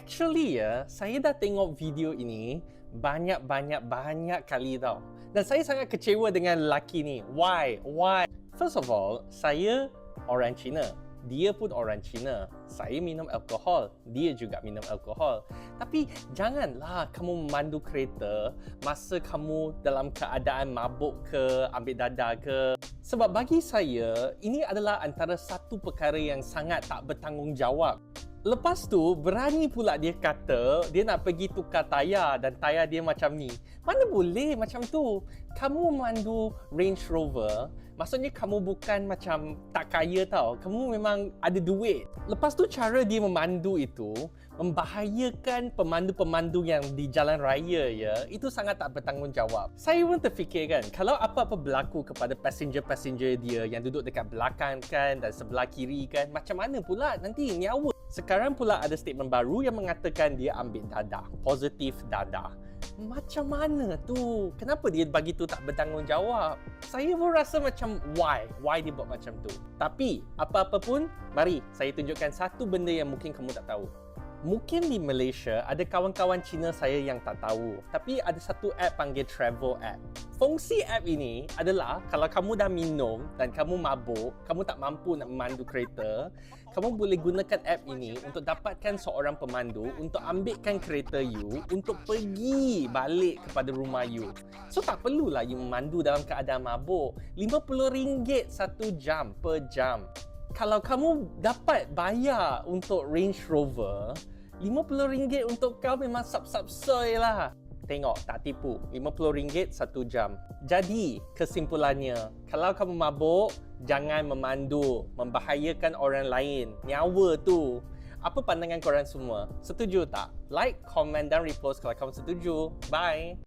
Actually ya, saya dah tengok video ini banyak-banyak-banyak kali tau. Dan saya sangat kecewa dengan lelaki ni. Why? Why? First of all, saya orang Cina. Dia pun orang Cina. Saya minum alkohol. Dia juga minum alkohol. Tapi janganlah kamu memandu kereta masa kamu dalam keadaan mabuk ke, ambil dadah ke. Sebab bagi saya, ini adalah antara satu perkara yang sangat tak bertanggungjawab. Lepas tu, berani pula dia kata dia nak pergi tukar tayar dan tayar dia macam ni. Mana boleh macam tu? Kamu memandu Range Rover, maksudnya kamu bukan macam tak kaya tau. Kamu memang ada duit. Lepas tu cara dia memandu itu membahayakan pemandu-pemandu yang di jalan raya ya. Itu sangat tak bertanggungjawab. Saya pun terfikir kan, kalau apa-apa berlaku kepada passenger-passenger dia yang duduk dekat belakang kan dan sebelah kiri kan, macam mana pula nanti nyawa sekarang pula ada statement baru yang mengatakan dia ambil dadah, positif dadah. Macam mana tu? Kenapa dia bagi tu tak bertanggungjawab? Saya pun rasa macam why? Why dia buat macam tu? Tapi apa-apa pun, mari saya tunjukkan satu benda yang mungkin kamu tak tahu. Mungkin di Malaysia ada kawan-kawan Cina saya yang tak tahu. Tapi ada satu app panggil Travel App. Fungsi app ini adalah kalau kamu dah minum dan kamu mabuk, kamu tak mampu nak memandu kereta, kamu boleh gunakan app ini untuk dapatkan seorang pemandu untuk ambilkan kereta you untuk pergi balik kepada rumah you. So tak perlulah you memandu dalam keadaan mabuk. RM50 satu jam per jam kalau kamu dapat bayar untuk Range Rover, RM50 untuk kau memang sub-sub soy lah. Tengok, tak tipu. RM50 satu jam. Jadi, kesimpulannya, kalau kamu mabuk, jangan memandu, membahayakan orang lain. Nyawa tu. Apa pandangan korang semua? Setuju tak? Like, comment dan repost kalau kamu setuju. Bye!